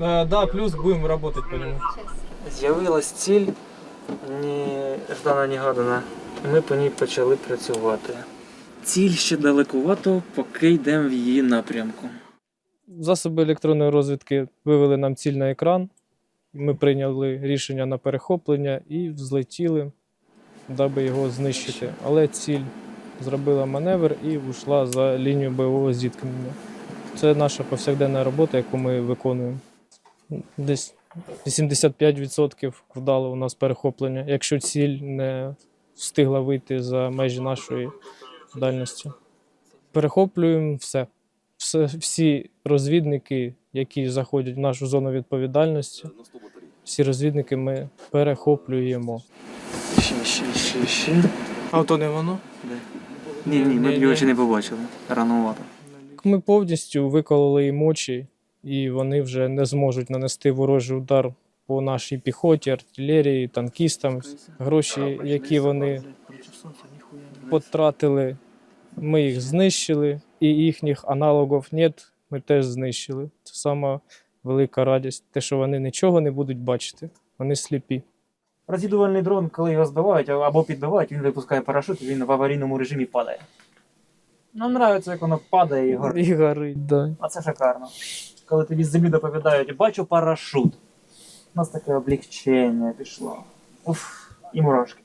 Э, да, плюс будем работать по нему. З'явилась ціль неждана негадана. і Ми по ній почали працювати. Ціль ще далекувато, поки йдемо в її напрямку. Засоби електронної розвідки вивели нам ціль на екран. Ми прийняли рішення на перехоплення і взлетіли, даби його знищити. Але ціль зробила маневр і ушла за лінію бойового зіткнення. Це наша повсякденна робота, яку ми виконуємо. Десь 85% вдало у нас перехоплення, якщо ціль не встигла вийти за межі нашої дальності. Перехоплюємо все все, всі розвідники, які заходять в нашу зону відповідальності, всі розвідники ми перехоплюємо. Ще, ще, ще, ще. А то не воно? Ні, ні, ми б його ще не побачили. Ранувато. Ми повністю викололи їм очі, і вони вже не зможуть нанести ворожий удар по нашій піхоті, артилерії, танкістам. Гроші, які вони потратили, ми їх знищили, і їхніх аналогів нет, ми теж знищили. Це сама велика радість, те, що вони нічого не будуть бачити, вони сліпі. Розвідувальний дрон, коли його збивають або підбивають, він випускає парашут, і він в аварійному режимі падає. Нам подобається, як воно падає і горить. І горить, да. А це шикарно. Коли тобі з землі доповідають, бачу парашут. У нас таке облегчення пішло. Уф, і мурашки.